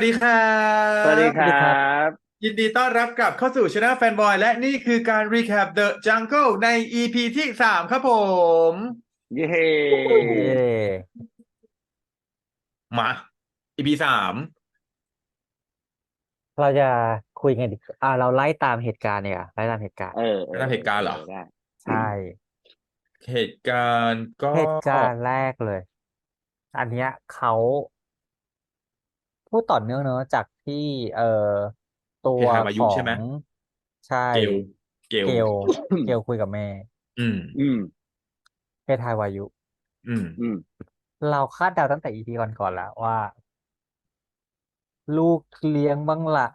สวัสดีครับ สวัสดีคสวัสดีครัรับ ยินดีต้อนรับกลับเข้าสู่ช anel Fanboy และนี่คือการ recap The Jungle ใน EP ที่สามครับผม เย้เย่มา EP สามเราจะคุยกันดิอ่า เราไล่ตามเหตุการณ์เนี่ยไล่ตามเหตุการณ์ เออนั่นเหตุการณ์เหรอได้ใช่ เหตุการณ์ก็ เหตุการณ์แรกเลย อันเนี้ยเขา พูดต่อเนื่องเนอะจากที่เอ่อตัวเหตุการณ์วายุของใช่ไหมใช่เกลเกลเกลเกลคุยกับแม่อืม อืม เพทายวายุ อืม อืม เราคาดเดาตั้งแต่อีพีก่อนๆแล้วว่า ลูกเลี้ยงบ้างละ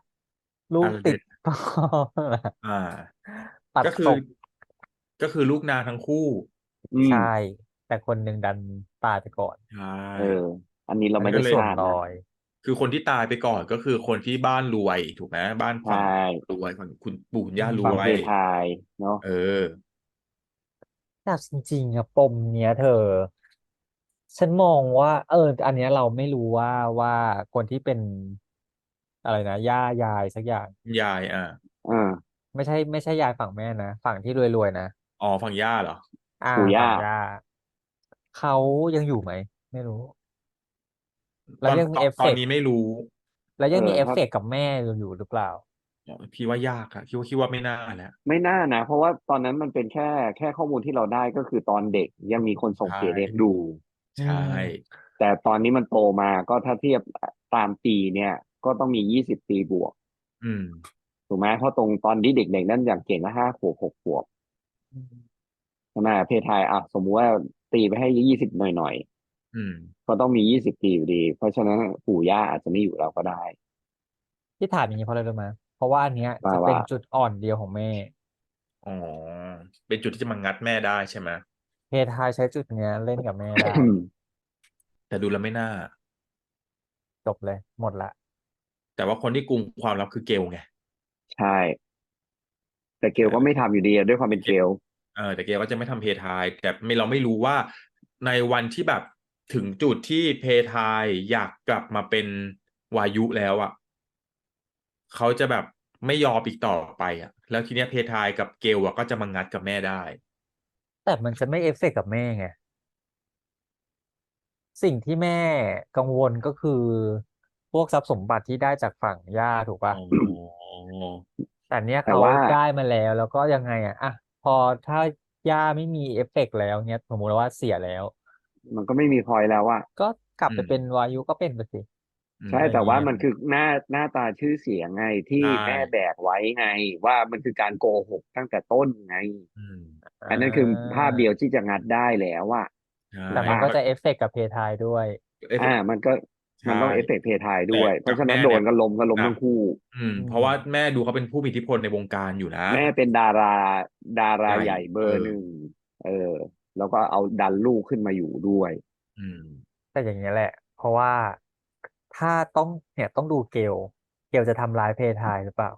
ลูกอะไรติดพ่อบ้างละอ่าตัดก็คืศอพก็คือลูกนางทั้งคู่อืมใช่ แต่คนหนึ่งดันตายไปก่อน ใช่ เออ อันนี้เรามัไม่นได้ก็เลยส่วนคาดรนะอย คือคนที่ตายไปก่อนก็คือคนที่บ้านรวยถูกไหมบ้านฝั่งใช่รวยฝั่งคุณปู่คุณย่ารฟังวเพยทายเนาะเออ แต่จริงๆอะปมเนี้ยเธอ ฉันมองว่า เออ อันเนี้ยเราไม่รู้ว่าว่าคนที่เป็น อะไรนะย่ายายสักอย่าง ยายอะอ่า ไม่ใช่ไม่ใช่ยายฝั่งแม่นะฝั่งที่รวยๆนะอ๋อฝั่งย่าเหรอ อ่าปู่ย่า ฝั่งย่าเขายังอยู่ไหม ไม่รู้ต แล้วอนยังมีตอนเอฟตอเฟนกต์นี้ไม่รู้ แล้วยังมีเอเออฟครับเฟกต์กับแม่อยู่หรือเปล่า พี่ว่ายากอะคิดว่าคิดว่าไม่น่าแล้วไม่น่านะ เพราะว่าตอนนั้นมันเป็นแค่แค่ข้อมูลที่เราได้ก็คือตอนเด็กยังมีคนส่งใช่เสียเด็กดู ใช่ แต่ตอนนี้มันโตมาก็ถ้าเทียบตามปีเนี่ย ก็ต้องมียี่สิบปีบวก อืมถูกไหมเพราะตรงตอนที่เด็กๆนั่นอย่างเก่งก็ห้าขวบหกขวบใช่ไหมเพทายอะสมมุติว่าตีไปให้ยี่สิบหน่อย อืมๆก็ต้องมียี่สิบปีอยู่ดี เพราะฉะนั้นปู่ย่าอาจจะไม่อยู่แล้วก็ได้ ที่ถามอย่างนี้เพราะอะไรรู้ไหมเพราะว่าอันเนี้ยว่าจะเป็นว่าจุดอ่อนเดียวของแม่ อ๋อ เป็นจุดที่จะมางัดแม่ได้ใช่ไหมเพทายใช้จุดเนี้ยเล่นกับแม่ได้ แต่ดูแล้วไม่น่า จบเลย หมดละ แต่ว่าคนที่กุมความลับคือเกลไง ใช่ แต่เกลก็ไม่ทำอยู่ดีอะด้วยความเป็นเกลเออแต่เกลก็จะไม่ทำเพทาย แต่ไม่เราไม่รู้ว่าในวันที่แบบ ถึงจุดที่เพทายอยากกลับมาเป็นวายุแล้วอะเขาจะแบบไม่ยอมอีกต่อไปอะ แล้วทีเนี้ยเพทายกับเกลอะก็จะมางัดกับแม่ได้ แต่มันจะไม่เอฟเฟกต์กับแม่ไงสิ่งที่แม่กังวลก็คือ พวกทรัพย์สมบัติที่ได้จากฝั่งย่าถูกอ๋ปะอแต่เนี้ยแต่เขาว่าได้มาแล้วแล้วก็ยังไงอะอะพอถ้าย่าไม่มีเอฟเฟกต์แล้วเนี้ยสมมติว่าเสียแล้ว มันก็ไม่มีพลอยแล้วอะก็กลับไปอืมเป็นวายุก็เป็นไปสิอืมใช่แต่ว่ามันคือหน้าหน้าตาชื่อเสียงไงที่ใช่ แม่แบกไว้ไง ว่ามันคือการโกหกตั้งแต่ต้นไง อืมอันนั้นคือภาพเดียวที่จะงัดได้แล้วว่าใช่แต่มันก็จะเอฟเฟกต์กับเพทายด้วยเอฟเฟอ่ากต์มันก็มันต้องใช่เอฟเฟกต์เพทายด้วยแต่เพราะฉะนั้นกับแม่โดเนี่นยก็ล้มก็ล้มนะทั้งคู่ อืมเพราะว่าแม่ดูเขาเป็นผู้มีอิทธิพลในวงการอยู่นะแม่เป็นดาราดาราใหญ่ใหญ่เบอร์เออหนึ่งเออ แล้วก็เอาดันลูกขึ้นมาอยู่ด้วย อืม แต่อย่างเงี้ยแหละ เพราะว่าถ้าต้องเนี่ยต้องดูเกล เกลจะทำร้ายเพทายหรือเปล่า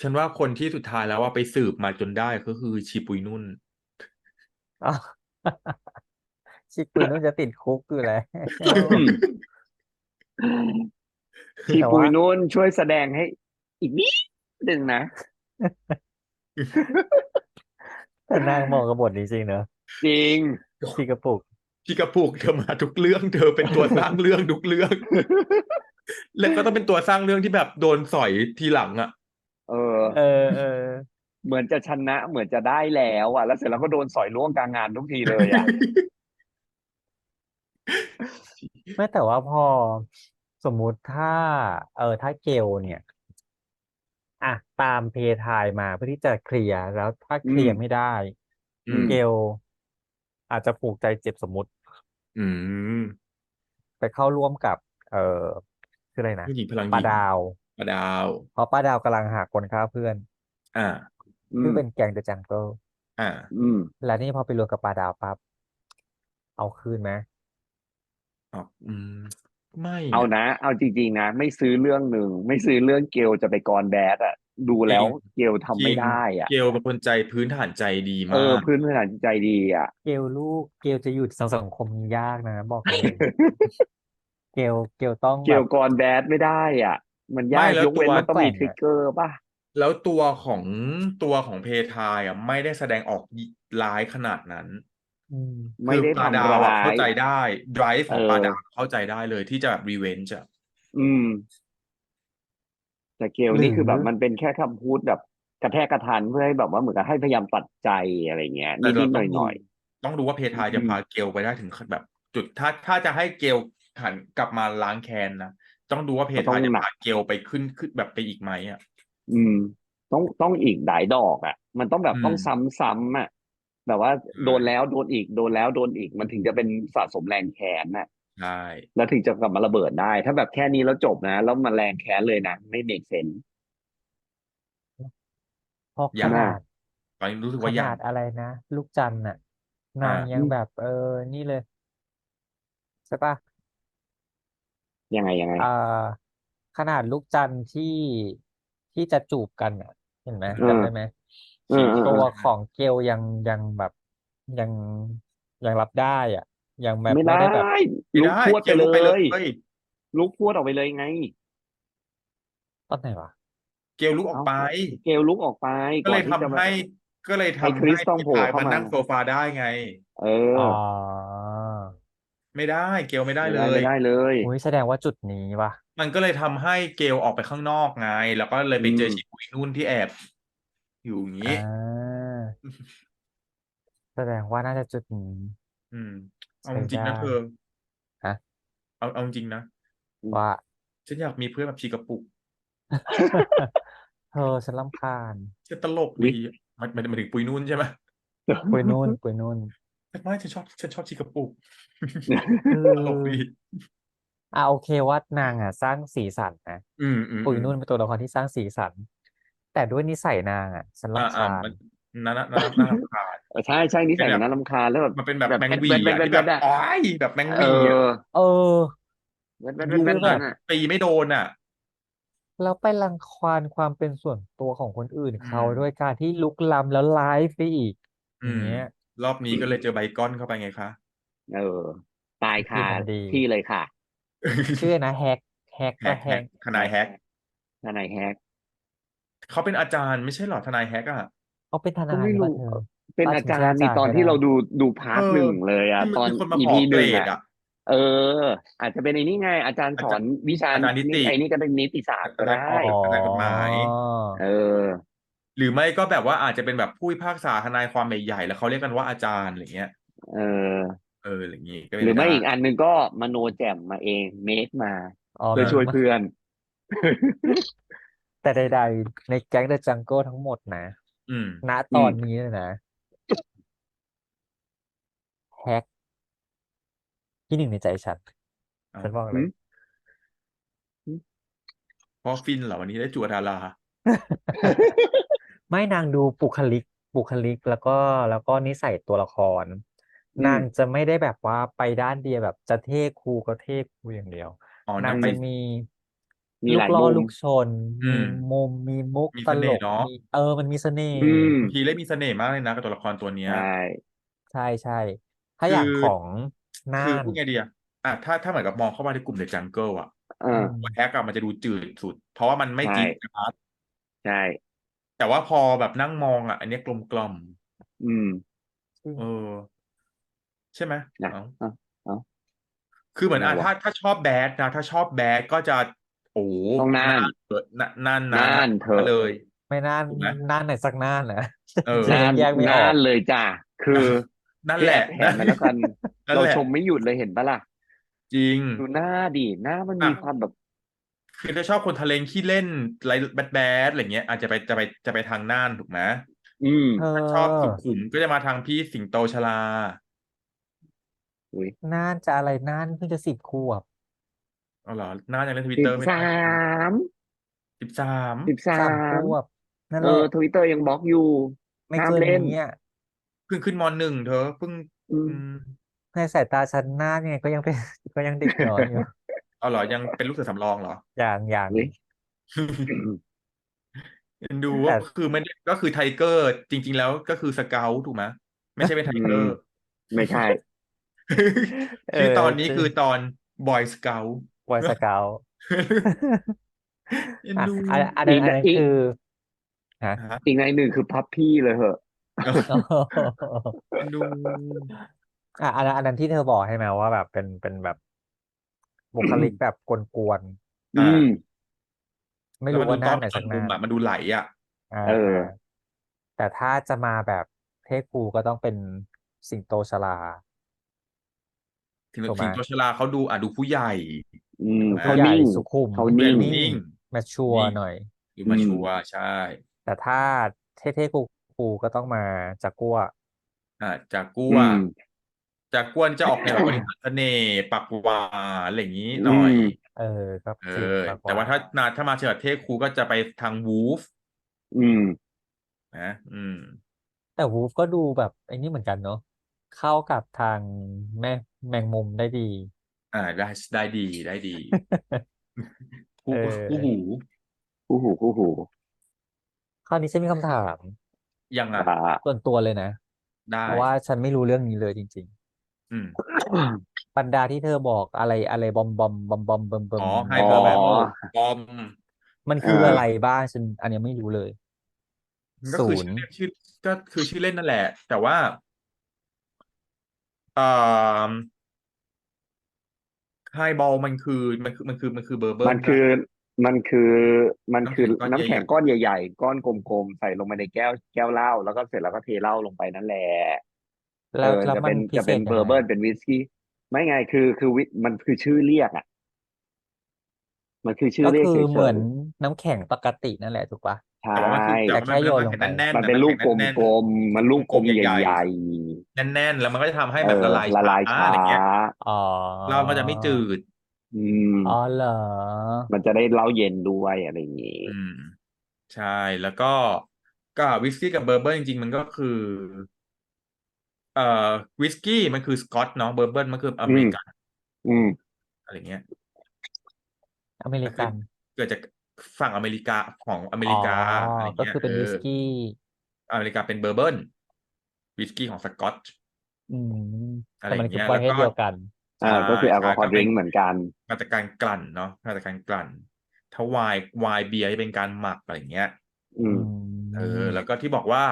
ฉันว่าคนที่สุดท้ายแล้วว่าไปสืบมาจนได้ก็คือชีปุยนุ่น อ้าวชิปุยนุ่นจะติดคุกอยู่แล้วที่แต่ปุว่ายนุ่นช่วยแสดงให้อีกนิดหนึ่งนะ แต่นางเหมาะกับบทนี้จริงเนอะ จริงพี่กระปุกพี่กระปุกเธอมาทุกเรื่อง เธอเป็นตัวสร้างเรื่องทุกเรื่อง แล้วก็ต้องเป็นตัวสร้างเรื่องที่แบบโดนสอยทีหลังอะ เออ เออเออเหมือนจะชนะเหมือนจะได้แล้วอะ แล้วเสร็จแล้วก็โดนสอยล่วงกลางงานทุกทีเลยอะไม่แต่ว่าพอสมมุติถ้า เออถ้าเกลเนี่ยอะตามเพทายมาเพื่อที่จะเคลียร์แล้วถ้าเคลียร์อืมไม่ได้อืมเกล อาจจะผูกใจเจ็บสมมุติ อืม ไปเข้าร่วมกับ เออคืออะไรนะผู้หญิงพลังหปลาญิงดาว ปลาดาว เพราะป้าดาวกำลังหาคนฆ่าเพื่อนอ่า อืซึ่งมเป็นแก๊งเดอะจังเกิลอ่า อืม และนี่พอไปรวมกับปลาดาวปั๊บเอาคืนไหมออกอืม ไม่เอานะ เอาจริงๆนะ ไม่ซื้อเรื่องหนึ่ง ไม่ซื้อเรื่องเกลจะไปกรแบดอะ ดูแล้วเกลทำไม่ได้อะ เกลเป็นคนใจพื้นฐานใจดีเอมาอกพื้นพื้นฐานจิตใจดีอะ เกลลูกเกลจะอยู่สังสังคมนี้ยากนะ บอกเลยเกลเกลต้องเกี่แบยวบกรแบดไม่ได้อะ มันยากไม่แล้วยกเว้นตัวมันต้องมีแกว่งอะทริกเกอร์ป่ะ แล้วตัวของตัวของเพทายอะไม่ได้แสดงออกร้ายขนาดนั้นอืมไม่คือได้ปลาทำดาวอะร้ายเข้าใจได้ drive ของเออปลาดาวเข้าใจได้เลยที่จะแบบ revenge อะอืม แต่เกลหรืนี่อคือแบบมันเป็นแค่คำพูดแบบกระแทกกระทันเพื่อให้แบบว่าเหมือนกับให้พยายามตัดใจอะไรเงี้ยแต่นิเราดๆหต้องดูน่อยต้องดูว่าเพทายอืมจะพาเกลไปได้ถึงแบบ จุดถ้าถ้าจะให้เกลหันกลับมาล้างแค้นนะต้องดูว่าเพๆก็ต้อทางยจะหนักพาเกลไปขึ้นขึ้นแบบไปอีกไหมอะอืม ต้องต้องอีกหลายดอกอะ มันต้องแบบอืมต้องซ้ำๆอะแบบว่าใช่โดนแล้วโดนอีกโดนแล้วโดนอีกมันถึงจะเป็นสะสมแรงแค้นน่ะ ใช่แล้วถึงจะกลับมาระเบิดได้ ถ้าแบบแค่นี้แล้วจบนะ แล้วมาแรงแค้นเลยนะ ไม่เมกเซนเพราะยัขงนาดตอนนี้รู้สึกขว่ายันางดอะไรนะ ลูกจันทร์น่ะ นางอ่ายังแบบเออนี่เลยใช่ปะยังไงยังไงอ่าขนาดลูกจันทร์ที่ที่จะจูบกันอะ เห็นไหมเออจำได้ไหมเออเออตัเอวอ ของเกลยังยังแบบยังยังรับได้อะ ยังแบบไม่ไม่ได้ได้แบบ ไม่ลุกได้พรวดเกไปลเลลุกไปเลยยลุกพรวดออกไปเลยไง ตอนไหนวะ เกลลุกออกไป เกลลุกออกไปก็ก่เลอนยที่ทำจะแบบให้ ก็เลยให้ทำคริสให้ต้องเพโผล่ทายเข้ามามา นั่งโซฟาได้ไง เอออ๋อไม่ได้ เกลไม่ได้ไม่เลได้ยไม่ได้เลย อุ้ยแสดงว่าจุดนี้ว่ะมันก็เลยทำให้เกลออกไปข้างนอกไง แล้วก็เลยไปเจออืมชิปุยนุ่นที่แอบ อยู่อย่างนี้ อ่าแสดงว่าน่าจะจุดนี้ อืม เอาใช้จริงๆนะได้เธอฮะ เอาเอาจริงนะ ว่าฉันอยากมีเพื่อนแบบชีกระปุก เธอฉันรำคาญจะตลกดีมันมันมันถึงปุยนุ่นใช่ไหมปุยนุ่นปุยนุ่นแต่ไม่ฉันชอบฉันชอบชีกระปุกคือตลกดีอะโอเคว่านางอะ สร้างสีสันนะอืมอืมปุยอืมนุ่นเป็นตัวละครที่สร้างสีสัน แต่ด้วยนิสัยนางอะ ฉันอ่ารำอ่าคาญมั นน่าน่าน่าน่ารำคาญเออใช่ใช่นิสัยเป็นแบบมันน่ารำคาญแล้วแบบมันเป็นแบบแบบแมงแวดวีแวดอะแวดที่แวแบดบอะอ้ายแบบแมงเอวีอะอเออแวดแวดแวยูดแวดแบบนั้นอะตีไม่โดนอะแล้วไปรังควานความเป็นส่วนตัวของคนอื่นอืเขามด้วยการที่ลุกล้ำแล้วไลฟ์ไปอีกออืย่างมเงี้ย รอบนี้ก็เลยเจอไบคอนเข้าไปไงคะ เออ ตายที่คามันดีที่เลยค่ะ ชื่อนะแฮกแฮกแฮก็กแฮแฮกกทนายแฮกทนายแฮกเขาเป็นอาจารย์ไม่ใช่เหรอทนายแฮกอะ เขาเป็นทก็นายไม่หรือเปรู้ล่าเธอเป็นป้าอาถึงจาเชื่อรย์นี่อาจารย์ตอนไม่ที่ได้เราดูดูพาเอร์ทอหนึ่งเลยอะที่มันตอนมีคนมาอีขอพีหเกรนึ่งดอะอะเออ อาจจะเป็นไอ้นี่ไง อาจารย์อาสอจารนย์วิชาอาจารย์นิติไอ้นี่ก็เป็นนิติศาสตร์ก็อาจารย์ได้อ๋อทนายกฎหมายเออ หรือไม่ก็แบบว่าอาจจะเป็นแบบผู้พิพากษาทนายความใหญ่ๆแล้วเขาเรียกกันว่าอาจารย์อะไรเงี้ย เออ เอออะไรอย่างงี้ก็หเป็นรือไปไม่ได้อีกอันหนึงก็มโนแจ่มมาเองเมคมาอ๋อเพื่อช่วยเพื่อน แต่ใดๆในแก๊งเดอะจังเกิลทั้งหมดนะ อืม ณตอนนี้เลยนะแฮกที่หนึ่งในใจฉันอะฉันบอกเลหืย มเพราะฟินเหรอวันนี้ได้จั่วดารา ไม่นางดูบุคลิกบุคลิกแล้วก็แล้วก็นิสัยตัวละคร อืม นางจะไม่ได้แบบว่าไปด้านเดียวแบบจะเท่คูลก็เท่คูลอย่างเดียว อ๋อนางไปจะมี มีลูหกลายล่อมุม ลูกชนอืมีม มุมมีมุกมีตเสลน่ห์กเนาะ มีเออมันมีเสน่ห์อืม ทีเล่นมีเสน่ห์มากเลยนะกับตัวละครตัวเนี้ย ใช่ ใช่ใช่ถ้าคืออย่างของน่าคือนพูดไงดีอะอะถ้าถ้าเหมือนกับมองเข้ามาในกลุ่มเดอะจังเกิลอะเออมตัวแฮกอะมันจะดูจืดสุด เพราะว่ามันไม่ใช่ จี๊ดจ๊าดใช่ แต่ว่าพอแบบนั่งมองอะอันเนี้ยกลมกล่อมอืม เออ ใช่ไหมนะเอ้า เอาเอาคือเหมือนอะไรอะวะ ถ้าถ้าชอบแบดนะถ้าชอบแบดก็จะ โอ้ต้องน่านเออน่าน่านนะน่านเถอะเลย ไม่น่านถูกไหมน่านไหนสักน่านนะเออฉันน่ายันงแยกไม่อน่าอกนเลยจ้ะคือนั่นแหละแอบแถมมาแล้วกันนั่นเราแหละชมไม่หยุดเลยเห็นปะล่ะ จริงดูหน้าดิหน้ามันมีอะความแบบคือถ้าชอบคนทะเลงขี้เล่นไรแบดแบดอะไรเงี้ยอาจจะไปจะไปจะไปทางน่านถูกไหมอืมเธถ้าอชอบสุขุมก็จะมาทางพี่สิงโตชลาอุ้ยน่านจะอะไรน่านเพิ่งจะสิบขวบ เอาเหรอน่านยังเล่นทวิตสิเตอบร์ไม่สาได้มสิบสามสิบสาสามขมวบนั่นเอแหอละทวิตเตอร์ยังบล็อกอยู่ ไม่ห้ามเกินเล่น นี้อะเพิ่งขึ้นมหนึ่งเธอเพิ่งอืม อืมในสายตาฉันน่านเนี่ยก็ยังเป็น ก็ยังเด็กน้อยอยู่ เอาเหรอยังเป็นลูกเสือสำรองเหรอ อย่างอย่างเฮ้ยเอ็นดูแต่ ว่าคือไม่ได้ก็คือไทเกอร์ จริง ๆ แล้วก็คือสเกลถูกไหมไม่ใช่เป็นไทเกอร์ ไม่ใช่ เอที่อตอนนี้จริคืงอตอนบอยสเกล บอยสเกาเอ็นอะดูอันอันนั้นอันนั้นคือฮะฮะอีกในหนึ่งคือพับพี่เลยเหอะเอ็นดูอะอันนั้นอันนั้นที่เธอบอกใช่ไหมว่าแบบเป็นเป็นแบบบุคลิกแบบกวนอืมๆไม่แล้วรู้มันดูว่าหต้น้าอนไหนตสัอกนหมุน้ามอะมันดูไหลอะอ่าเออ แต่ถ้าจะมาแบบเท่คูก็ต้องเป็นสิงโตชลาถึงถูกไหมถึงตัวชลาเขาดูอะดูผู้ใหญ่ อืมอ่าเขาผู้ใหญ่นิ่ง สุขุมเขาผู้ใหญ่นิ่ง นิ่งแมชชัวร์นิ่งหน่อยดูมาอืมชัวร์ใช่ แต่ถ้าเท่ๆคูคูก็ต้องมาจากกัว อะจากกัอืวมจากกวนจะออกแนวแบบบริหารเสน่ห์ปากหวานอะไรอย่างนี้หอืน่อยมเออครับเอฟิลอปากหแต่ว่าถ้านาถ้ามาเชิดเทครูก็จะไปทางวูฟอืม นะอืม แต่วูฟก็ดูแบบไอ้นี่เหมือนกันเนาะเข้ากับทางแม่แมงมุมได้ดี อ่าได้ได้ดีได้ดีคู่เออ คู่หูคู่หูคู่หูคราวนี้ฉันมีคำถาม ยังอะอ่าส่วนตัวเลยนะ ได้เพราะว่าฉันไม่รู้เรื่องนี้เลยจริง อืม ๆ บรรดาที่เธอบอกอะไรอะไรบอมบอมบอมบอมเบิ่มเบิ่มอ๋อ ไฮอ๋เปออร์แบบบอมมันคือเออออะไรบ้างฉันอันนี้ไม่รู้เลย ก็ศูคือนย์ ชื่อเรียกชื่อก็คือชื่อเล่นนั่นแหละ แต่ว่าเอ่อ ไฮบอลมันคือมันคือมันคือมันคือเบอร์เบิร์มันคือมันคือมันคือน้ำน้ำแข็แข็งงก้ก้ออนนใหญ่ใหญ่ๆ ก้อนกลมๆ ใส่ลงไปในแก้วแก้วเหล้าแล้วก็เสร็จแล้วก็เทเหล้าลงไปนั่นแหละเอแล้วอแล้วจะมัเป็นนพิจะเศเป็นษเบยัองร์ไงเบิร์นเป็นวิสกี้ไม่ไงคือคือวิมันคือชื่อเรียกอะ มันคือชื่อก็เรียกคืเฉอยเหมือนๆน้ำแข็งปกตินั่นแหละถูกปะ ใช่แต่ว่ามันคือแต่แต่ว่ามันแค่เป็นโยนน้ำลแข็งงไป แน่นๆมันเป็นลูกกแน่นลมๆ มันลูกกลมๆใหญ่ใหญ่ๆแน่นๆ แล้วมันก็จะทำให้ๆเอแบบอละลายละลายช้าช้าอะไรเงี้ยอ๋อเหล้าก็จะไม่จืด อืม อ๋อเหรอ มันจะได้เหล้าเย็นด้วยอะไรอย่างงี้ อืม ใช่ แล้วก็ก็วิสกี้กับเบอร์เบิร์นจริงๆ มันก็คือ เอ่อวิสกี้มันคือสกอตเนาะเบอร์เบิร์นมันคืออเมริกันอืม อะไรเงี้ย อเมริกัน เกิดจาก ฝั่งอเมริกาของอเมอ๋ริอกาอะไรก็เงี้ยคือเป็นเอวิอสกี้อเมริกาเป็นเบอร์เบิร์นวิสกี้ของสกอตอืมอะไรแต่มันคือเงี้ยประเภทแล้วก็เดียวกันอ่าก็คือแอลกอฮอล์ใช่ดริงก์เหมือนกันมาจากการกลั่นเนาะมาจากการกลั่น ถ้าไวน์ไวน์เบียร์จะเป็นการหมักอะไรเงี้ย อือืมเออมแล้วก็ที่บอกว่า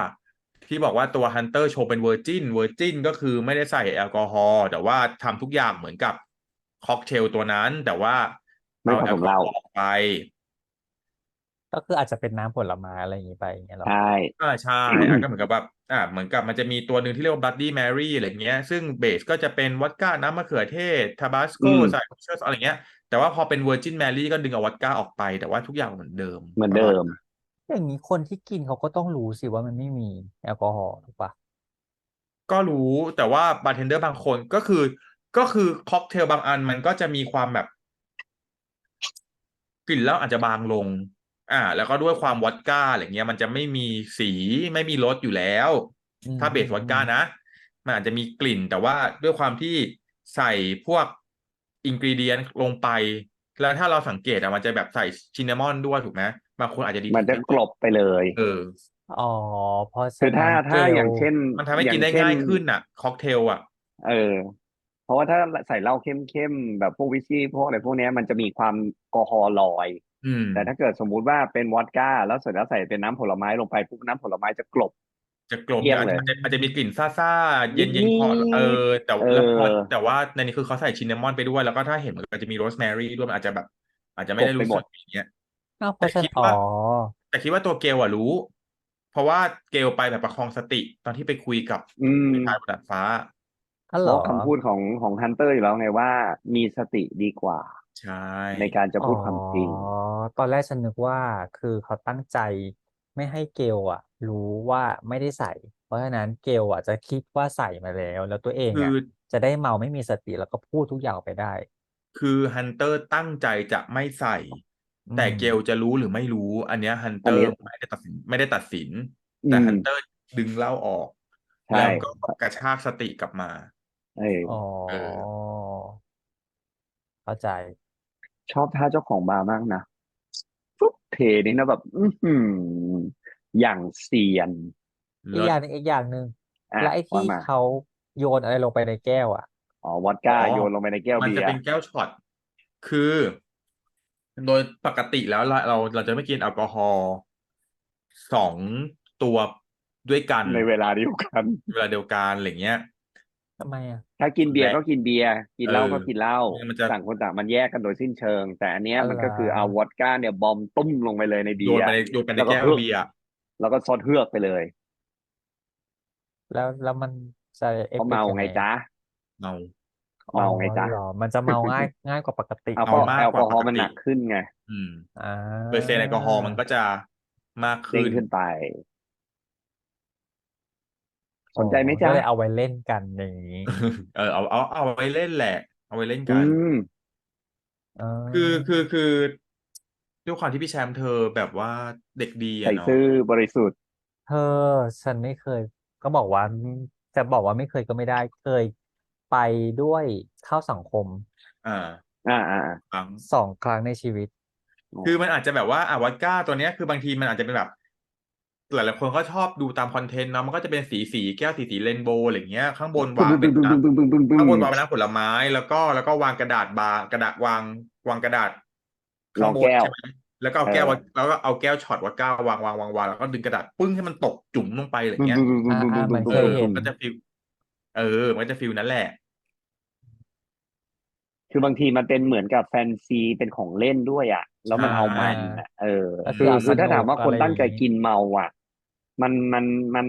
ที่บอกว่าตัวฮันเตอร์โชว์เป็นเวอร์จินเวอร์จินก็คือไม่ได้ใส่แอลกอฮอล์แต่ว่าทำทุกอย่างเหมือนกับค็อกเทลตัวนั้น แต่ว่าไม่เอาผแอสลมกเหอล้าฮอล์ออกไป ก็คืออาจจะเป็นน้ำผลไม้อะไรอย่างนี้ไปอย่างเงี้ยหรอใช่อ่าใช่อะก็เหมือนกับแบบอ่าเหมือนกับมันจะมีตัวหนึ่งที่เรียกว่า Bloody Mary อะไรเงี้ย ซึ่งเบสก็จะเป็นวอดก้าน้ำมะเขือเทศทาบาสโกอืมใส่เชอร์อะไรเงี้ย แต่ว่าพอเป็น Virgin Mary ก็ดึงเอาวอดก้าออกไป แต่ว่าทุกอย่างเหมือนเดิม เหมือนเดิม อย่างนี้คนที่กินเขาก็ต้องรู้สิว่ามันไม่มีแอลกอฮอล์ถูกปะก็รู้แต่ว่าบาร์เทนเดอร์บางคนก็คือ ก็คือค็อกเทลบางอันมันก็จะมีความแบบกลิ่นแล้วอาจจะบางลง อ่า แล้วก็ด้วยความวอดก้าอะไรเงี้ย มันจะไม่มีสีไม่มีรสอยู่แล้วอืมถ้าเบสวอดก้านะ มันอาจจะมีกลิ่นแต่ว่าด้วยความที่ใส่พวกอินกรีเดียนลงไป แล้วถ้าเราสังเกตอะมันจะแบบใส่ชินนามอนด้วยถูกไหมบางคนอาจจะดีมันจะกลบไปเลย เอออ๋อเพราะคือฉะถ้านั้นถ้าเจลอย่างเช่น มันทำให้อย่ากินงได้เช่นง่ายขึ้นอะค็อกเทลอะเออ เพราะว่าถ้าใส่เหล้าเข้มๆแบบพวกวิสกี้พวกอะไรพวกเนี้ยมันจะมีความแอลกอฮอล์ลอยอืม แต่ถ้าเกิดสมมุติว่าเป็นวอดก้า แล้วเสร็จแล้วใส่เป็นน้ำผลไม้ลงไปปุ๊บน้ำผลไม้จะกลบ จะกลมเยี่ยมอาจเลยจะมันจะมีกลิ่นซ่าๆ เย็นนิๆดๆคอเออ แต่เออแล้วพอแต่ว่าในนี้คือเขาใส่ชินนามอนไปด้วย แล้วก็ถ้าเห็นมันก็จะมีโรสแมรี่ด้วยมันอาจจะแบบ อาจจะไม่ได้กลบไปรู้หมสึดกอย่างเงี้ยอ้าวเพราะแต่ฉะคินั้ดนอ๋อว่าแต่คิดว่าตัวเกลอะรู้ เพราะว่าเกลไปแบบประคองสติตอนที่ไปคุยกับอืมผู้ชายบนดาดฟ้าอ๋อเพเหรอราะคำพูดของของฮันเตอร์อยู่แล้วไงว่ามีสติดีกว่า ใช่ ในการจะพูดความจริงอ๋อตอนแรกฉันนึกว่าคือเขาตั้งใจไม่ให้เกลอะ รู้ว่าไม่ได้ใส่ เพราะฉะนั้นเกลอะจะคิดว่าใส่มาแล้ว แล้วตัวเองคือะอจะได้เมาไม่มีสติแล้วก็พูดทุกอย่างออกไปได้ คือฮันเตอร์ตั้งใจจะไม่ใส่ อืมแต่เกลจะรู้หรือไม่รู้ อันเนี้ยฮันเตอัอนนี้ร์ไม่ได้ตัดสินไม่ได้ตัดสิน อืแต่มฮันเตอร์ดึงเหล้าออก ใช่แล้วก็กระชากสติกลับมา เอออ๋อ เอเข้าใจ ชอบท่าเจ้าของบาร์มากนะปุ๊บเทนี่นะแบบอื้อหืออย่างเซียน อีกอย่างหนึงอีกอย่างหนึ่งอะแล้วไอ้ว่าที่มาเขาโยนอะไรลงไปในแก้วอะ อ๋อวอดก้าอ๋อ โยนลงไปในแก้วมันเบีจะยร์เป็นแก้วช็อต คือ โดยปกติแล้วเราเราเราจะไม่กินแอลกอฮอล์สองตัวด้วยกันในเวลาเดียวกัน เวลาเดียวกันอะไรเงี้ย ทำไมอะ ถ้ากินเบียร์และก็กินเบียร์กินเหล้าเออก็กินเหล้ามันจะต่างคนต่างมันแยกกันโดยสิ้นเชิง แต่อันเนี้ยอ๋อมันก็คือเหรอเอาวอดก้าเนี่ยบอมตุ้มลงไปเลยในเบีโยนยร์ไปในโยนไปในแล้วก็แก้วเพิ่มเบียร์แล้วก็ซดเฮือกไปเลยแล้วแล้วมันจะเอฟเพราะเฟกเมาต์ยังไงไงจ๊ะ เมาเมาไงจ๊ะอ๋อเหรอมันจะเมาง่ายง่ายกว่าปกติ เอาเพราะมากแอลกว่ากอฮอล์ปกติมันหนักขึ้นไงอืมอ่าเปอร์เซ็นต์แอลกอฮอล์มันก็จะมากเด้งขึ้นขึ้นไป สนใจไหมอ๋อจ๊ะก็เลยเอาไว้เล่นกันอย่างนี้ เออเอาเอาเอาไว้เล่นแหละ เอาไว้เล่นกัอืนมอ่าคือคือคือด้วยความที่พี่แชมป์เธอแบบว่าเด็กดีใส่อะเนาะ ซื่อบริสุทธิ์ เธอฉันไม่เคย ก็บอกว่าจะบอกว่าไม่เคยก็ไม่ได้เคยไปด้วยเข้าสังคมอ่าอ่าอ่าอ่า ครั้ง สองครั้งในชีวิต คือมันอาจจะแบบว่าอะวอดก้าตัวเนี้ยคือบางทีมันอาจจะเป็นแบบ หลายๆคนก็ชอบดูตามคอนเทนต์เนาะมันก็จะเป็นสีสีแก้วสีสีเรนโบว์อะไรอย่างเงี้ย ข้างบนวางเป็นน้ำบึ้งบึ้งบึ้งบึ้งบึ้งข้างบนวางเป็นน้ำผลไม้ แล้วก็แล้วก็วางกระดาษบาร์กระดาษวางวางกระดาษข้างบนรองแก้วใช่ไหมแล้วก็เอาเออแก้ววางแล้วก็เอาแก้วช็อตวอดก้าวางวางวางวางแล้วก็ดึงกระดาษปึ้งให้มันตกจุ่มลงไปอะไรอย่างเงี้ยบึ้งบึ้งบึ้งบึ้งบึ้งบึ้งอ่าอ่ามันเอเคยอเห็นมันก็จะฟิลเออ มันก็จะฟิลนั้นแหละ คือบางทีมันเป็นเหมือนกับแฟนซีเป็นของเล่นด้วยอะ แล้วมันใช่เอามันอะเออก็คืคืออเอาคือถ้าสนุกถามว่าคนอะไรตั้งใจอย่างงี้กินเมาอะ มันมันมัน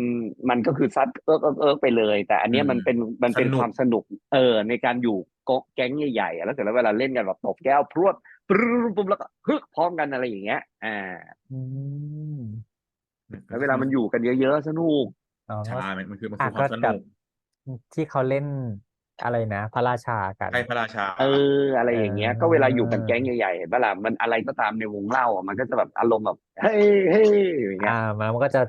มันก็คือซัดเอิกเอิกเอิกไปเลย แต่อันเนี้ยอืมมันเป็นมันเป็นสนุกความสนุก เออ ในการอยู่ก๊กแก๊งใหญ่ๆอะแล้วเสร็จแล้วเวลาเล่นกันแบบตบแก้วพรวดปรึ๊บปุ๊บแล้วก็ฮึกพร้อมกันอะไรอย่างเงี้ย อ่าอืมแล้วเวลามันอยู่กันเยอะๆสนุกอ๋อใช่มันมันคือมันอะคือความก็สกันุบกที่เขาเล่น อะไรนะ พระราชากันใช่พระราชา เออ อะไรอย่างเงี้ยเออก็เวลาอยู่กันแก๊งใหญ่ๆเห็นปะล่ะมันอะไรก็ตามในวงเล่าอะมันก็จะแบบอารมณ์แบบเฮ้ยเฮ้ยอย่างเงี้ยอ่ามันก็จะ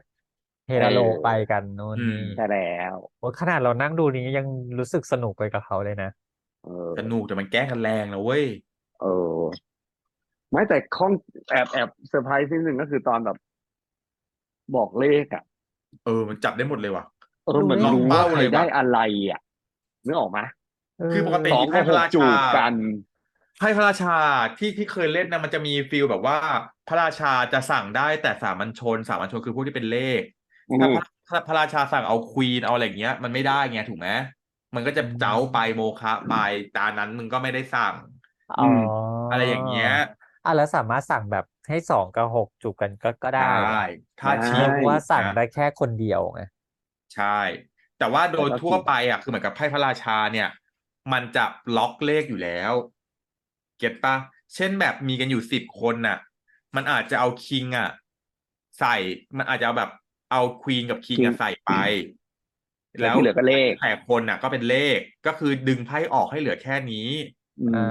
เฮราโลเออไปกันนู่นอืมนี่ใช่แล้วโอ้ยขนาดเรานั่งดูนี้ยังรู้สึกสนุกไปกับเขาเลยนะเออสนุกแต่มันแกล้งกันแรงนะเว้ยเออไม่แต่ข้องแอบแอบเซอร์ไพรส์นิดนึงก็คือตอนแบบ บอกเลขอะ เออ มันจับได้หมดเลยว่ะเออเหมือนดูรู้ได้ว่าเป้าใครเลยว่ะได้อะไรอะ นึกออกไหมคือปกติสองไพ่กับพหระกราจูชาบกันไพ่พระราชาที่ที่เคยเล่นนะมันจะมีฟีลแบบว่า พระราชาจะสั่งได้แต่สามัญชน สามัญชนคือพวกที่เป็นเลขอืถ้ามพระถ้าพระราชาสั่งเอาควีนเอาอะไรอย่างเงี้ย มันไม่ได้ไงถูกไหมมันก็จะเจ้าไปโมฆะไปตานั้นมึงก็ไม่ได้สั่งอ๋อออะไรอย่างเงี้ยอะแล้วสามารถสั่งแบบให้สองกับหกจูบกันก็ก็ได้ได้ถ้าได้ชี้นึกว่าสั่งนะได้แค่คนเดียวไงใช่ แต่ว่าโดยแต่ก็ทั่วคือไปอะคือเหมือนกับไพ่พระราชาเนี่ย มันจะล็อกเลขอยู่แล้ว เก็ตปะเช่นแบบมีกันอยู่สิบคนน่ะ มันอาจจะเอาคิงอะ ใส่มันอาจจะเอาแบบเอาควีนกับคิงอะใส่ไป แล้วที่เหลือก็เลขแปดคนน่ะ ก็เป็นเลขก็คือดึงไพ่ออกให้เหลือแค่นี้อืมอ่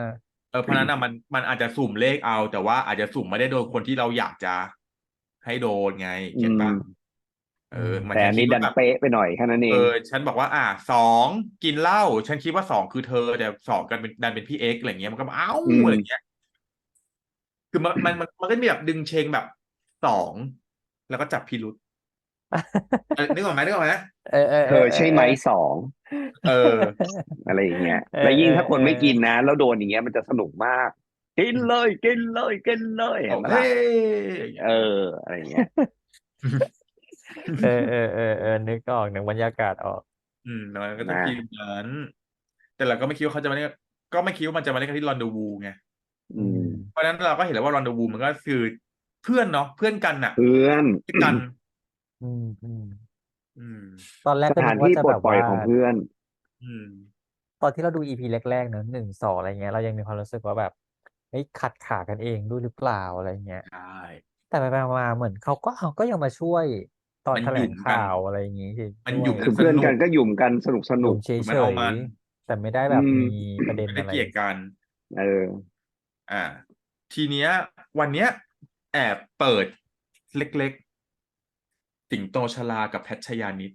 าเออเพราะฉะนั้นอะมันมันอาจจะสุ่มเลขเอา แต่ว่าอาจจะสุ่มไม่ได้โดนคนที่เราอยากจะให้โดนไงเก็ตปะอืม เออมันแต่จะอันคินี้ดดัว่านแบบเป๊ะไปหน่อยแค่นั้นเอเองอฉันบอกว่าอะสองกินเหล้าฉันคิดว่าสองคือเธอแต่สองกันเป็นดันเป็นพี่เอ็กซ์อะไรเงี้ยมันก็เอ้าอืมอะไรเงี้ย คือมันมันมันมันก็มีแบบดึงเชงแบบสองแล้วก็จับพิรุษเออนึกออกไหมนึกออกไหมเออเออเธอใช่ไหมสองเออ อะไรอย่างเงี้ยเออแล้วยิ่งถ้าคนเออไม่กินนะ แล้วโดนอย่างเงี้ยมันจะสนุกมาก กินเลยกินเลยกินเลยเห็นไหมล่ะเฮ้ยเออ อะไรอย่างเงี้ย เออเออเออเออนึกออกนึกบรรยากาศออก อืมแล้วมันก็จะนะฟิลนั้นแต่เราก็ไม่คิดว่าเขาจะมาเล่นก็ไม่คิดว่ามันจะมาเล่นกันที่ลอนเดอวูไงอืม เพราะฉะนั้นเราก็เห็นแล้วว่าลอนเดอวูมันก็คือเพื่อนเนาะเพื่อนกันน่ะเพื่อนด้วยกัน อืมอืมอืม ตอนแรกสก็ถานึนกว่าที่จะปลแบดบปล่อยว่า ของเพื่อน อืม ตอนที่เราดูอีพีแรกๆเนอะหนึ่งสองอะไรเงี้ยเรายังมีความรู้สึกว่าแบบเฮ้ยขัดขากันเองด้วยหรือเปล่าอะไรเงี้ย ใช่ แต่ไปๆมาๆเหมือนเขาก็เอาก็ยังมาช่วย ตอนมันแถหลยุ่งมกันข่าวอะไรอย่างงี้มันด้วหยุ่มยคือเพื่อนกันก็หยุ่มกันสนุกสอนุยู่กเฉมันเอามันยๆแต่ไม่ได้แบบอืมมีประเด็นไม่ได้อะไรเกลียดกันเออ อ่า ทีเนี้ย วันเนี้ย แอบเปิดเล็กๆ สิงโตชลากับแพทชยานิด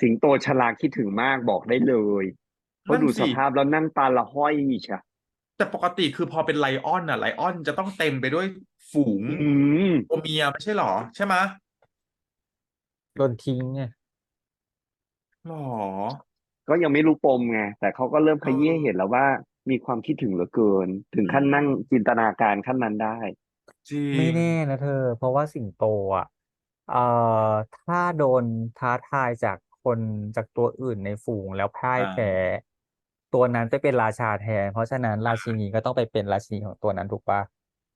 สิงโตฉลาดคิดถึงมากบอกได้เลยเพราะนั่นดูสิสภาพแล้วนั่งตาละห้อยใช่แต่ปกติคือพอเป็นไลออนน่ะไลออนจะต้องเต็มไปด้วย ฝูงอืมตัวเมียไม่ใช่หรอ ใช่ไหมะโดนทิ้งไงหรอ ก็ยังไม่รู้ปมไงแต่เขาก็เริ่มขยี้เออให้เห็นแล้วว่า มีความคิดถึงเหลือเกิน ถึงขั้นนั่งจินตนาการขั้นนั้นได้ จริไม่งแน่นะเธอ เพราะว่าสิงโตอะเอ่อถ้าโดนท้าทายจากคนจากตัวอื่นในฝูงแล้วพ่ายอ่า แพ้ตัวนั้นจะเป็นราชาแทน เพราะฉะนั้นราชินีก็ต้องไปเป็นราชินีของตัวนั้นถูกปะ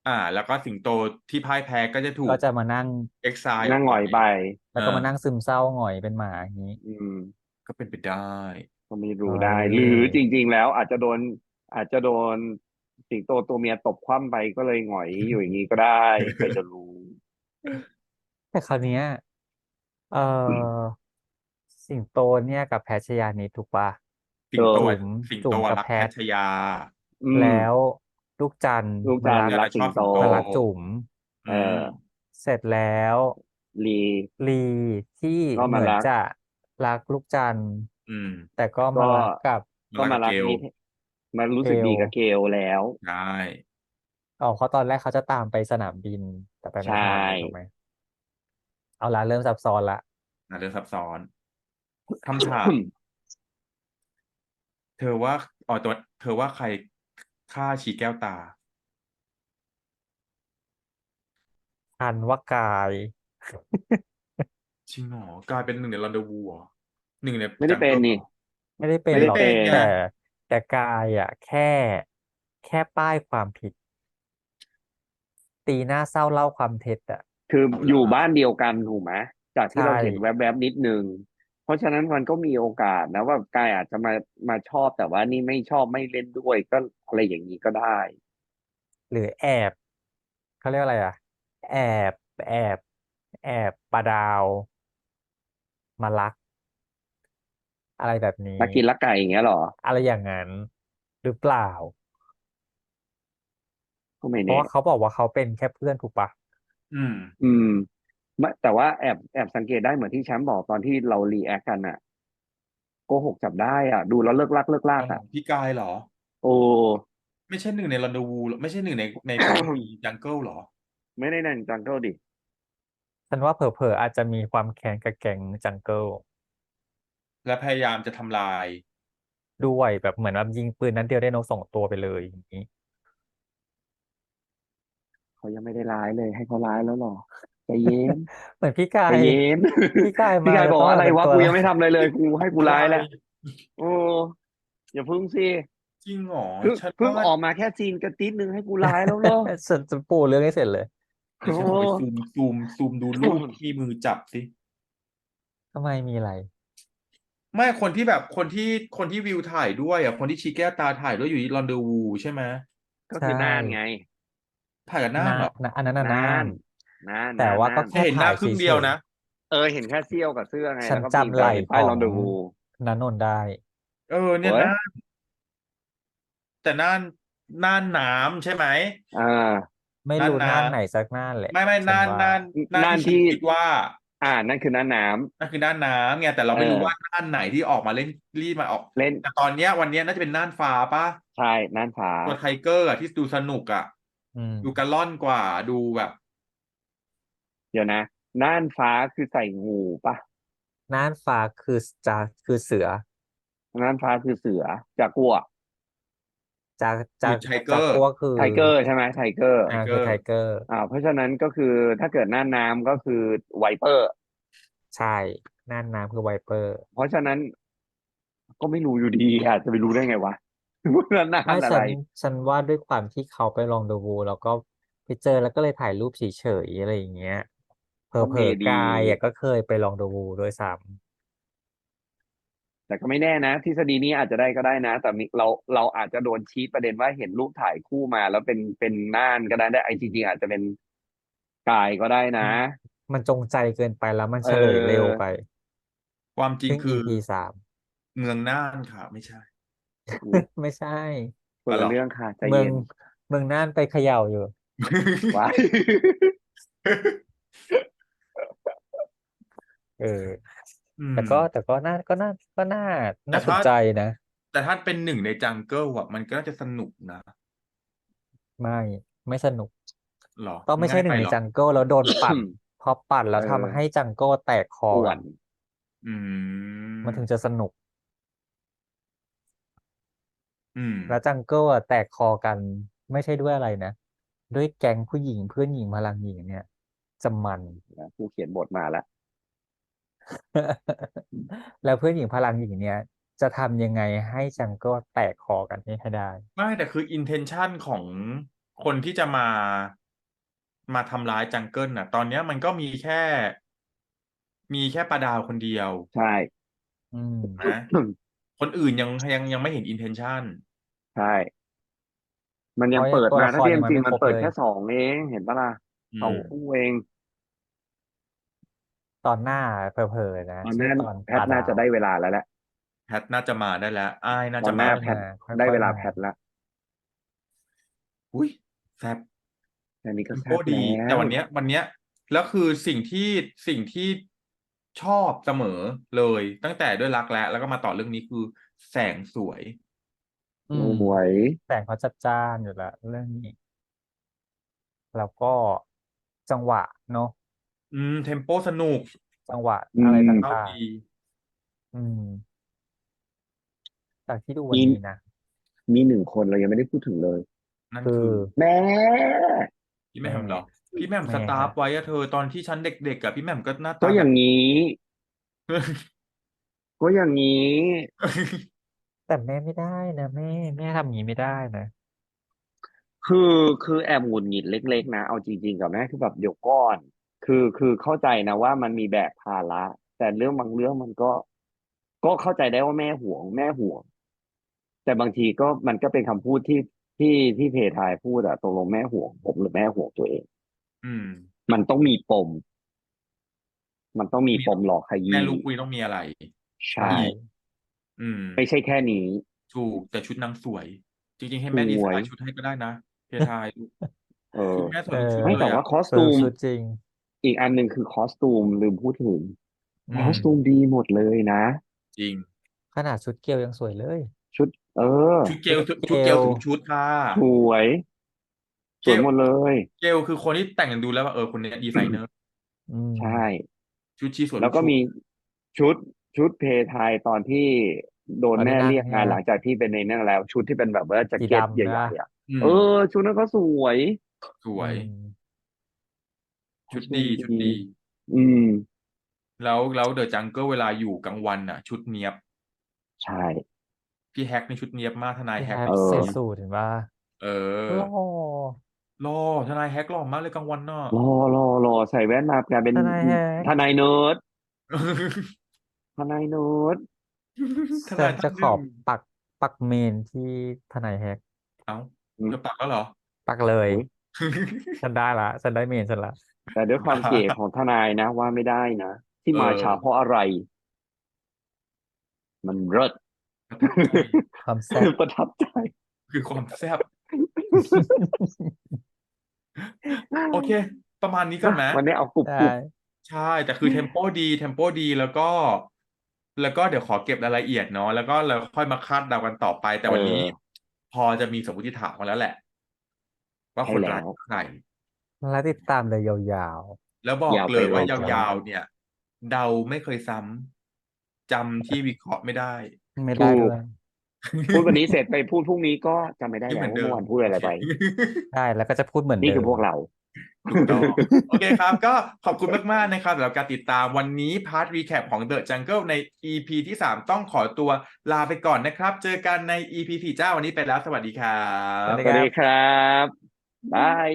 อ่า แล้วก็สิงโตที่พ่ายแพ้ก็จะถูกก็จะมานั่งเอ็กซายนั่งหงอยไป แล้วก็เออมานั่งซึมเศร้าหงอยเป็นหมาอย่างนี้ อืม ก็เป็นไปได้ก็ไม่รู้เออได้ หรือจริง ๆ แล้วอาจจะโดน อาจจะโดนสิงโตตัวเมียตบคว่ำไปก็เลยหงอยอยู่อย่างนี้ก็ได้ใครจะรู้แต่คราวเนี้ยเอ่อสิงโตเนี่ยกับแพชยานิดถูกปะ สิงโตจุ๋มสิงจุ๋โตมกับรักแพแพททยา อืมแล้ว ลูกจันทร์ลูกจันทร์มารัรักกสิงโต มารักจุ๋มเออ เสร็จแล้วลี ลีที่ก็เหมามือนรัก จะรักลูกจันทร์อืม แต่ก็มาก็รักกับ ก็มารักเกลนี่มารู้สึกเกลดีกับเกลแล้วได้อ๋อเพราะตอนแรกเขาจะตามไปสนามบิน แต่ไปไม่ทันใช่ถูกไหมเอาละเริ่มซับซ้อนละน่าเรื่องซับซ้อนคำถาม เธอว่าอ๋อตัวเธอว่าใคร ฆ่าชีแก้วตา ทันว่ากาย จริงเหรอกลายเป็นหนึ่งในรันเดอร์วูเหรอหนึ่งในไม่ได้เป็นจังกิลนี่หรอไม่ได้เป็นไม่ได้หรอกเป็นไง แต่แต่กายอะ แค่ แค่ป้ายความผิด ตีหน้าเศร้าเล่าความเท็จอะ คืออยู่บ้านเดียวกันถูกไหมจากที่เราใช่ เห็นแวบๆนิดนึง เพราะฉะนั้นมันก็มีโอกาสนะว่ากายอาจจะมามาชอบแต่ว่านี่ไม่ชอบไม่เล่นด้วยก็อะไรอย่างนี้ก็ได้ หรือแอบเขาเรียกอะไรอะ แอบแอบแอบปลาดาว มารัก อะไรแบบนี้มากินละไก่อย่างเงี้ยเหรอ อะไรอย่างนั้นหรือเปล่าก็ไม่เพแน่ราะว่าเขาบอกว่าเขาเป็นแค่เพื่อนถูกปะอืม อืม ไม่แต่ว่าแอบแอบสังเกตได้เหมือนที่แชมป์บอกตอนที่เรารีแอคกันอะโกหกจับได้อะดูแล้วเลิกลักเลิกลากอะพี่กายเหรอ โอ้ไม่ใช่หนึ่งในรันเดอร์วูหรอไม่ใช่หนึ่งในในจังเกิลหรอ ไม่ได้นั่นจังเกิลดิฉันว่าเผลอๆอาจจะมีความแค้นกับแก๊งจังเกิลและพยายามจะทำลายด้วยแบบเหมือนแบบยิงปืนนั้นเดียวได้นกสองตัวไปเลยอย่างนี้เขายังไม่ได้ร้ายเลยให้เขาร้ายแล้วเหรอ ใจเย็นเหมือนพี่กาใจยเย็นพี่กายมาพี่กายแล้วบอกก็ว่าอะไรวะเป็นตัวกูยังไม่ทำอะไรเลยกูให้กูร้ายแล้วอะไรโอ้อย่าพึ่งสิจริงเหรอเพิ่งฉันเพิ่งว่าออกมาแค่ซีนกระติ๊ดนึงให้กูร้ายแล้วเหรอฉันจะปูเรื่องให้เสร็จเลยเดี๋ยวฉันขอไปซูมซูมซูมดูรูปที่มือจับสิ ทำไมมีอะไร ไม่คนที่แบบคนที่คนที่วิวถ่ายด้วยอะคนที่ชีแก้วตาถ่ายด้วยอยู่ที่รันเดอร์วูใช่ไหมก็คือใช่น่านไง ถ่ายกับหน้าน่านเหรอน่าอันนั้นน่ะน่าน่า นนน่านแต่ว่าก็น่นแค่เห็นหน้าถ่ายครึ่งเฉยๆเดียวนะ เออเห็นแค่เสี้ยวกับเสื้อไงฉันแล้วก็จำไหล่ปีกป้ายของลอนเดอร์วูนันนนท์ได้ เออเนี่ยโอ้ยน่านแต่น่านน่านน้ำใช่ไหมอ่าไม่รู้น่านน่านน้ำไหนสักน่านแหละไม่ไม่ฉัน่านว่าน่านน่านน่านที่ฉันที่คิดว่า อ่านั่นคือน่านน้ำนั่นคือน่านน้ำไงแต่เราไม่เออรู้ว่าน่านไหนที่ออกมาเล่นรีดมาออกเล่นแต่ตอนเนี้ยวันเนี้ยน่าจะเป็นน่านฟ้าป่ะใช่น่านฟ้าตัวไทเกอร์อะที่ดูสนุกอะอืมดูกระล่อนกว่าดูแบบ เดี๋ยวนะน่านฟ้าคือใส่งูปะน่านฟ้าคือจะคือเสือน่านฟ้าคือเสือจากกัวจากจากคือไทเกจากอร์ตัวคือไทเกอร์ใช่ไหมไทเกอร์อ่าคือไทเกอร์ อ่าเพราะฉะนั้นก็คือถ้าเกิดน่านน้ำก็คือไวเปอร์ ใช่น่านน้ำคือไวเปอร์ เพราะฉะนั้น ก็ไม่รู้อยู่ดีอาจจะไปรู้ได้ไงวะว่าน่าไม่นอะฉัไร นฉันว่าด้วยความที่เขาไปลองดูวูแล้วก็ไปเจอแล้วก็เลยถ่ายรูปเฉยๆอะไรอย่างเงี้ย เผลก็อเมดีๆกายอะก็เคยไปลองดูวูด้วยซ้แต่ก็ไม่แน่นะทฤษฎีนี้อาจจะได้ก็ได้นะ แต่มีเราเราอาจจะโดนชี้ประเด็นว่าเห็นรูปถ่ายคู่มา แล้วเป็นเป็นน่านก็ได้ได้ไอจริงๆอาจจะเป็นกายก็ได้นะำมันจงใจเกินไปแล้วมันเฉลยเออเร็วไปความจริงซึ่ง คือ EP สาม เมืองน่านค่ะ ไม่ใช่ไม่ใช่ คนอ๋อเหรละอเรื่องค่ะใจเมืองเย็นเมืองน่านไปเขย่าอยู่ว้าย เออ อืมแต่ก็แต่ก็น่าก็น่าก็น่าแต่น่าสนถ้า ใจนะ แต่ถ้าเป็นหนึ่งในจังเกิลอะมันก็น่าจะสนุกนะไม่ไม่สนุก หรอต้องไม่ใช่หนึ่งง่ายในไปหรอจังเกิลแล้วโดนปั่น พอปั่นแล้วเออ ทำให้จังเกิลแตกคอป่วกันนอืมมันถึงจะสนุก อืม แล้วจังเกิลอะแตกคอกันไม่ใช่ด้วยอะไรนะ ด้วยแก๊งผู้หญิงเพื่อนหญิงพลังหญิงเนี่ย จะมัน นะผู้เขียนบทมาแล้ว แล้วเพื่อนหญิงพลังหญิงเนี่ย จะทำยังไงให้จังเกิลแตกคอกันให้ให้ได้ ไม่แต่คือ intention ของคนที่จะมามาทำร้ายจังเกิลน่ะ ตอนเนี้ยมันก็มีแค่ มีแค่ปลาดาวคนเดียวใช่ อืม นะคนอื่นยังยังยังไม่เห็น intention ใช่ มันยังเพราะเปิดตัวมาละถ้าครเทียยัมงมาจริงไม่มันครบเปิดเลยแค่สองเอง เห็นปะล่ะอืสองมคู่เอง ตอนหน้าเผลอๆนะตอนชื่อนั้นตอนแพทน่าจะได้เวลาแล้วแหละแพทน่าจะมาได้แล้วอ้ายน่าตอจะนหมาน้าค่อยแพทมาค่อยๆได้เวลามาแพทแล้วอุ้ยแซบ อันนี้ก็เทมแซ่โปบดีแล้แต่ววันเนี้ยวันเนี้ยแล้วคือสิ่งที่สิ่งที่ชอบเสมอเลย ตั้งแต่ด้วยรักแล้วแล้วก็มาต่อเรื่องนี้คือแสงสวย อืมสวยแต่งเขาจัดจ้านอยู่แล้วเรื่องนี้ แล้วก็จังหวะเนาะ อืม เทมโปสนุกจังหวะอืมอะไรตเข้า่างดีๆ อืม จากที่ดูวันนี้นะ มีหนึ่งคนเรายังไม่ได้พูดถึงเลย นั่นคืคืออ แม่ พี่แหม่มเหรอ พี่แหม่มแม่ สตาฟฮะไว้อะเธอตอนที่ฉันเด็กๆอะพี่แหม่มก็หน้าก็ตาอย่างแบบนี้ ก็อย่างนี้ แต่แม่ไม่ได้นะแม่ แม่ทำอย่างนี้ไม่ได้นะ คือคือแอบหงุดหงิดเล็ก ๆ นะ เอาจริงๆกับแม่คือแบบเดี๋ยวก่อน คือคือเข้าใจนะว่ามันมีแบกภาระ แต่เรื่องบางเรื่องมันก็ ก็เข้าใจได้ว่าแม่ห่วง แม่ห่วง แต่บางทีก็มันก็เป็นคำพูดที่ที่ที่เพทายพูดอะตกลงแม่ห่วงผมหรือแม่ห่วงตัวเอง อืม มันต้องมีปม มันต้องมีมีปมหลอกขแม่ยี้ลูกคุยต้องมีอะไร ใช่อีกอืมไม่ใช่แค่นี้ ถูกแต่ชุดนางสวย จริงๆ ให้แม่ดีสไซวย น์ชุดให้ก็ได้นะเพทาย เออชุดแม่สวยเอทุกอชุดไม่เลแต่ยว่าอะคอสเอตูอมชุดจริง อีกอันหนึ่งคือคอสตูมลืมพูดถึงอืคอม สตูมดีหมดเลยนะ จริง ขนาดชุดเกลยังสวยเลย ชุด เออ ชุดเกลทุกชุชุดดเกเกลลทุกชุดค่ะ สวย สวยหมดเลย เกลคือคนที่แต่งกันดูแล้วว่าเออคนเนี้ยดีไซเนอร์อืมใช่ ชุดชีสวยแล้วก็ทุชุดมีชุดชุดเพทายตอนที่โดนตอนแม่ที่นั่งเรียกงานใช่ไหมหลังจากที่เป็นในนั่นแล้ว ชุดที่เป็นแบบว่าแจ็คสีเก็ตดำใหนะญ่ๆอะ อืมเออ ชุดนั้นก็สวย สวย อืม ชุดดีชุดดี อืม แล้วแล้วเดอะจังเกิลเวลาอยู่กลางวันอะ ชุดเนี้ยบ ใช่ พี่แฮกในชุดเนี้ยบมากทนายพี่แฮแฮกกเออ ใส่สูทเห็นป่ะเออหล่อหล่อทนายแฮกหล่อมากเลยกลางวันน่ะรอรอรอใส่แว่นมากลายเป็นทนายแฮก ทนายเนิร์ดทนายเนิร์ดทฉันายนท่าจะนหขอนึ่งปักปักเมนที่ทนายแฮกเอ้าอืมจะปักแล้วเหรอ ปักเลยโอ้ยฉันได้ละ ฉันได้เมนฉันละ แต่ด้วยความเก๋ของทนายนะ ว่าไม่ได้นะ ที่มาเออช้าเพราะอะไร มันเลิศประทับใจความแซ่บประทับใจ คือความแซ่บโอเค ประมาณนี้ก่อนไหมวันนี้เอากรุบได้กรุบใช่ แต่คือเทมโปดีเทมโปดีแล้วก็ แล้วก็เดี๋ยวขอเก็บรายละเอียดเนาะแล้วก็เราค่อยมาคาดเดากันต่อไป แต่วันนี้ พอจะมีสมมติฐานมาแล้วแหละ ว่าคนร้ายคือใคร แล้วติดตามเลยยาวแล้วบอกยาวไปเลยว่าเลยยาวๆเนี่ย เดาไม่เคยซ้ำจำที่วิเคราะห์ไม่ได้ ๆ ไม่ได้ด้วยพูดวันนี้เสร็จไปพูดพรุ่งนี้ก็จำไม่ได้ไม่เหแล้มืวอนว่าเดิมเมื่อวานพูดอะไรไปใช่แล้วก็จะพูดเหมือนนี่เดิคือมพวกเรา ถูกต้องโอเคครับ ก็ขอบคุณมาก ๆ นะครับสำหรับการติดตามวันนี้พาร์ทรีแคปของ The Jungle ใน EP ที่ 3 ต้องขอตัวลาไปก่อนนะครับ เจอกันใน EP 4จ้าวันนี้ไปแล้ว สวัสดีครัสวับสดีสวัสดีครับ บาย